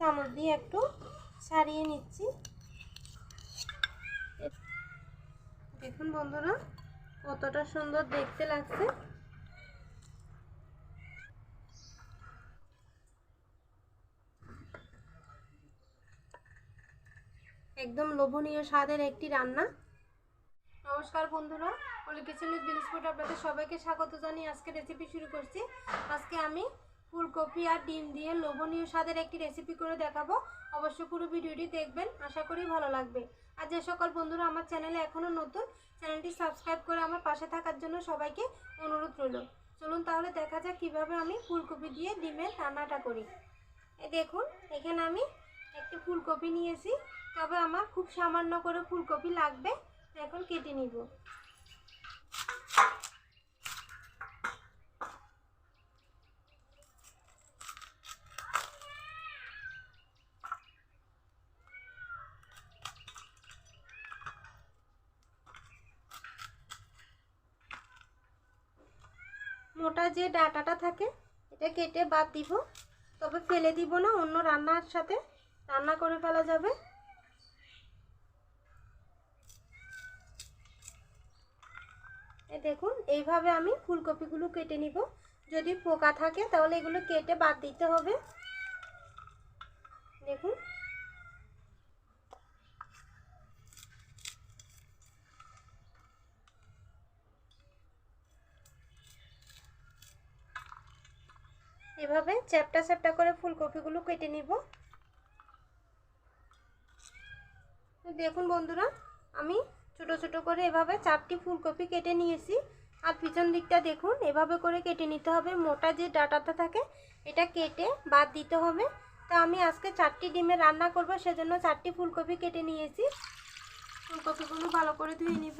চামচ দিয়ে একটু সারিয়ে নিচ্ছি। দেখুন বন্ধুরা, কতটা সুন্দর দেখতে লাগছে। একদম লোভনীয় স্বাদের একটি রান্না। নমস্কার বন্ধুরা অলি কিচেন উইথ আপনাদের সবাইকে স্বাগত জানিয়ে আজকে রেসিপি শুরু করছি। আজকে আমি ফুলকপি আর ডিম দিয়ে লোভনীয় স্বাদের একটি রেসিপি করে দেখাবো। অবশ্যই পুরো ভিডিওটি দেখবেন, আশা করি ভালো লাগবে। আর যে সকল বন্ধুরা আমার চ্যানেলে এখনও নতুন, চ্যানেলটি সাবস্ক্রাইব করে আমার পাশে থাকার জন্য সবাইকে অনুরোধ রইল। চলুন তাহলে দেখা যাক কীভাবে আমি ফুলকপি দিয়ে ডিমের রান্নাটা করি। দেখুন, এখানে আমি একটি ফুলকপি নিয়েছি, তবে আমার খুব সামান্য করে ফুলকপি লাগবে, এখন কেটে নিব। মোটা যে ডাটাটা থাকে, এটা কেটে বাদ দিব। তবে ফেলে দিব না, অন্য রান্নার সাথে রান্না করে ফেলা যাবে। দেখুন, এইভাবে আমি ফুলকপিগুলো কেটে নিব। যদি পোকা থাকে, তাহলে এগুলো কেটে বাদ দিতে হবে দেখুন এভাবে চ্যাপটা চ্যাপটা করে ফুলকপিগুলো কেটে নিব। দেখুন বন্ধুরা, আমি ছোট ছোট করে এভাবে চারটি ফুলকপি কেটে নিয়েছি। আর পিছন দিকটা দেখুন, এভাবে করে কেটে নিতে হবে। মোটা যে ডাটাটা থাকে, এটা কেটে বাদ দিতে হবে। তা আমি আজকে চারটি ডিমে রান্না করব, সেজন্য চারটি ফুলকপি কেটে নিয়েছি। ফুলকপিগুলো ভালো করে ধুয়ে নিব।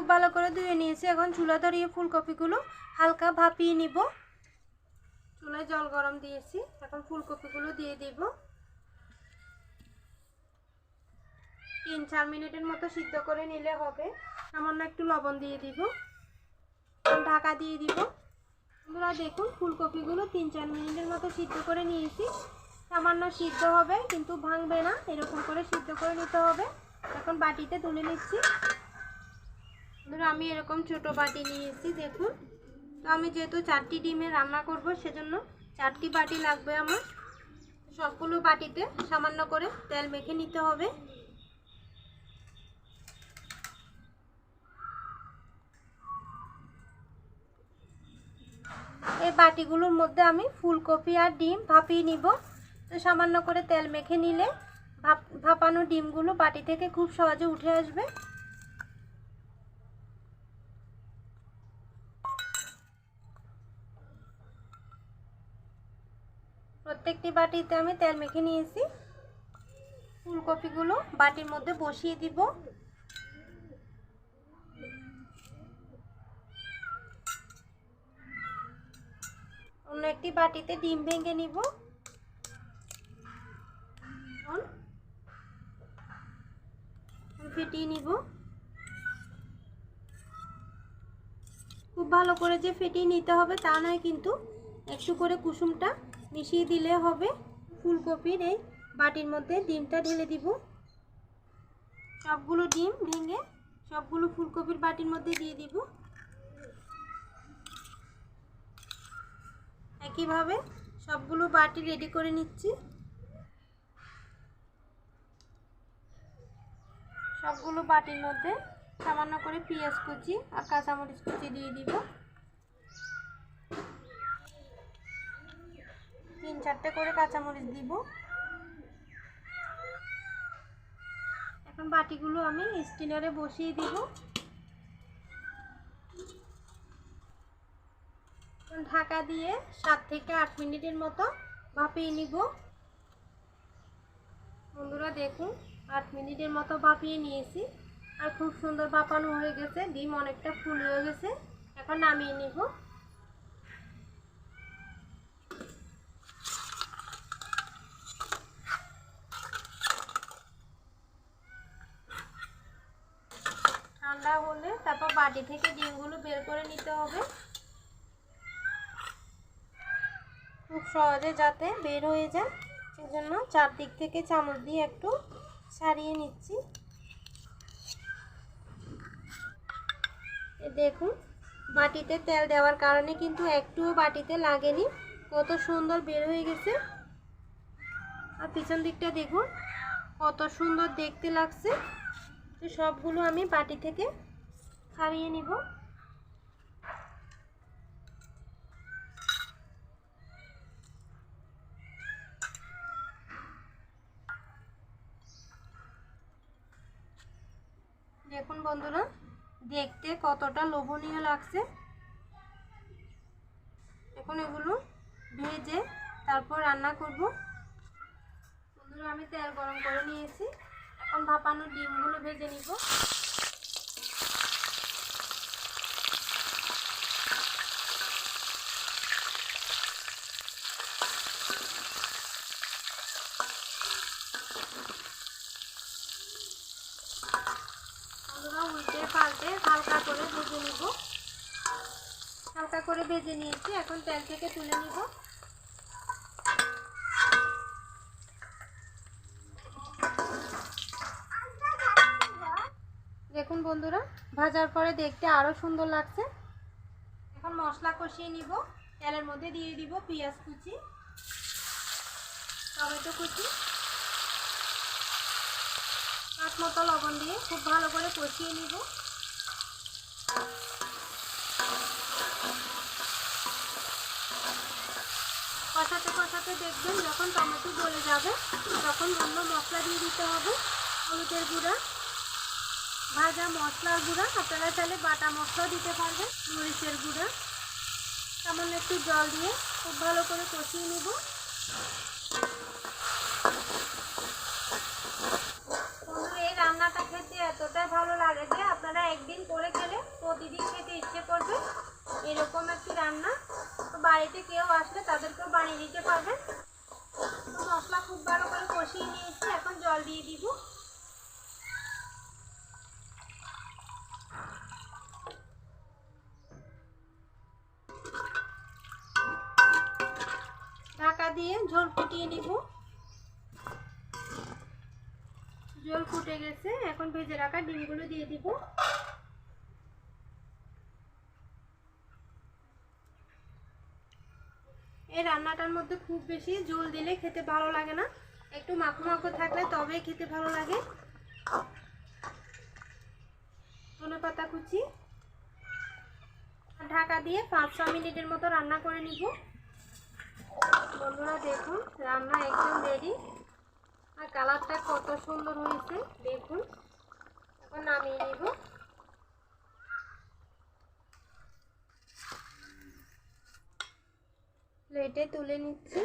খুব ভালো করে ধুয়ে নিয়েছি। এখন চুলা ধরিয়ে ফুলকপিগুলো হালকা ভাপিয়ে নিব। চুলায় জল গরম দিয়েছি। এখন ফুলকপিগুলো দিয়ে দিব। তিন চার মিনিটের মতো সিদ্ধ করে নিলে হবে। সামান্য একটু লবণ দিয়ে দিব। ঢাকা দিয়ে দিব। বন্ধুরা, দেখুন, ফুলকপিগুলো তিন চার মিনিটের মতো সিদ্ধ করে নিয়েছি। সামান্য সিদ্ধ হবে, কিন্তু ভাঙবে না। এরকম করে সিদ্ধ করে নিতে হবে। এখন বাটিতে তুলে নিচ্ছি। ধরো আমি এরকম ছোট বাটি নিয়েছি দেখুন তো আমি যেহেতু চারটি ডিমে রান্না করব, সেজন্য চারটি বাটি লাগবে আমার। সবগুলো বাটিতে সামান্য করে তেল মেখে নিতে হবে। এই বাটিগুলোর মধ্যে আমি ফুলকপি আর ডিম ভাপিয়ে নিব। তো সামান্য করে তেল মেখে নিলে ভাপ, ভাপানো ডিমগুলো বাটি থেকে খুব সহজে উঠে আসবে। প্রত্যেকটি বাটিতে আমি তেল মেখে নিয়েছি। ফুলকপিগুলো বাটির মধ্যে বসিয়ে দিব। অন্য একটি বাটিতে ডিম ভেঙে নিব। ফেটিয়ে নিব। খুব ভালো করে যে ফেটিয়ে নিতে হবে তা নয়, কিন্তু একটু করে কুসুমটা মিশিয়ে দিলে হবে। ফুলকপির এই বাটির মধ্যে ডিমটা ঢেলে দিব। সবগুলো ডিম ভেঙে সবগুলো ফুলকপির বাটির মধ্যে দিয়ে দিব। একইভাবে সবগুলো বাটি রেডি করে নিচ্ছি। সবগুলো বাটির মধ্যে সামান্য করে পেঁয়াজ কুচি আর কাঁচামরিচ কুচি দিয়ে দিব তিন চারটে করে কাঁচামরিচ দিব। এখন বাটিগুলো আমি স্টিনারে বসিয়ে দিব। ঢাকা দিয়ে সাত থেকে আট মিনিটের মতো ভাপিয়ে নিব। বন্ধুরা দেখুন, আট মিনিটের মতো ভাপিয়ে নিয়েছি। আর খুব সুন্দর ভাপানো হয়ে গেছে, ডিম অনেকটা ফুল হয়ে গেছে। এখন নামিয়ে নিব। বাটি থেকে ডিমগুলো বের করে নিতে হবে। খুব সহজে যাতে বের হয়ে যায়। সেজন্য চারদিক থেকে চামচ দিয়ে একটু ছাড়িয়ে নিচ্ছি। দেখুন বাটিতে তেল দেওয়ার কারণে কিন্তু একটুও বাটিতে লাগেনি। কত সুন্দর বের হয়ে গেছে। আর পিছন দিকটা দেখুন, কত সুন্দর দেখতে লাগছে। সবগুলো আমি বাটি থেকে ছাড়িয়ে নিব। দেখুন বন্ধুরা, দেখতে কতটা লোভনীয় লাগছে। এখন এগুলো ভেজে তারপর রান্না করব। বন্ধুরা, আমি তেল গরম করে নিয়েছি। এখন ভাপানো ডিমগুলো ভেজে নিব বন্ধুরা পাল্টে হালকা করে ভেজে নিব। হালকা করে ভেজে নিয়েছি, এখন তেল থেকে তুলে নিব। দেখুন বন্ধুরা, ভাজার পরে দেখতে আরও সুন্দর লাগছে। এখন মশলা কষিয়ে নিব, তেলের মধ্যে দিয়ে দিব পেঁয়াজ কুচি, টমেটো কুচি। হাত মতো লবণ দিয়ে খুব ভালো করে কষিয়ে নিব। কষাতে কষাতে দেখবেন যখন টমেটো গলে যাবে, তখন অন্য মশলা দিয়ে দিতে হবে, হলুদের গুঁড়া, ভাজা মশলার গুঁড়া। আপনারা চাইলে বাটা মশলাও দিতে পারবেন, মরিচের গুঁড়া। সামান্য একটু জল দিয়ে খুব ভালো করে কষিয়ে নেব। এই রান্নাটা খেতে এতটাই ভালো লাগে যে আপনারা একদিন করে খেলে প্রতিদিন খেতে ইচ্ছে করবে। এরকম একটি রান্না। বাড়িতে কেউ আসলে তাদেরকেও বানিয়ে দিতে পারবেন মশলা খুব ভালো করে কষিয়ে নিয়েছি, এখন জল দিয়ে দিব। ঢাকা দিয়ে ঝোল ফুটিয়ে নিব। জল ফুটে গেছে, এখন ভেজে রাখা ডিমগুলো দিয়ে দিব এই রান্নাটার মধ্যে খুব বেশি ঝোল দিলে খেতে ভালো লাগে না। একটু মাখো মাখো থাকলে তবেই খেতে ভালো লাগে। ধনে পাতা কুচি। ঢাকা দিয়ে পাঁচ ছ মিনিটের মতো রান্না করে নিব। বন্ধুরা দেখুন, রান্না একদম রেডি আর কালারটা কত সুন্দর হয়েছে, দেখুন। এখন নামিয়ে নিব। প্লেটে তুলে নিচ্ছি।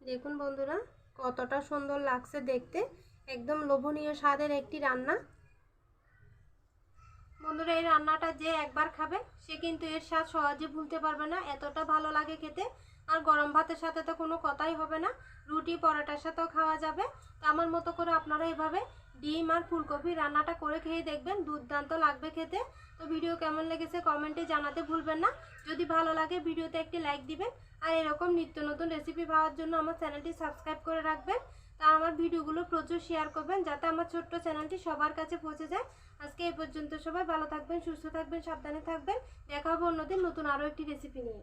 দেখুন বন্ধুরা কতটা সুন্দর লাগছে দেখতে। একদম লোভনীয় স্বাদের একটি রান্না। বন্ধুরা, এই রান্নাটা যে একবার খাবে, সে কিন্তু এর স্বাদ সহজে ভুলতে পারবে না। এতটা ভালো লাগে খেতে। আর গরম ভাতের সাথে তো কোনো কথাই হবে না। রুটি পরোটার সাথেও খাওয়া যাবে। তো আমার মতো করে আপনারা এভাবে ডিম আর ফুলকপি রান্নাটা করে খেয়ে দেখবেন। দুর্দান্ত লাগবে খেতে। তো ভিডিও কেমন লেগেছে কমেন্টে জানাতে ভুলবেন না। যদি ভালো লাগে ভিডিওতে একটি লাইক দিবেন। আর এরকম নিত্য নতুন রেসিপি পাওয়ার জন্য আমার চ্যানেলটি সাবস্ক্রাইব করে রাখবেন। তা আমার ভিডিওগুলো প্রচুর শেয়ার করবেন, যাতে আমার ছোট্ট চ্যানেলটি সবার কাছে পৌঁছে যায়। আজকে এই পর্যন্ত সবাই ভালো থাকবেন, সুস্থ থাকবেন, সাবধানে থাকবেন। দেখা হবে অন্যদিন নতুন আরও একটি রেসিপি নিয়ে।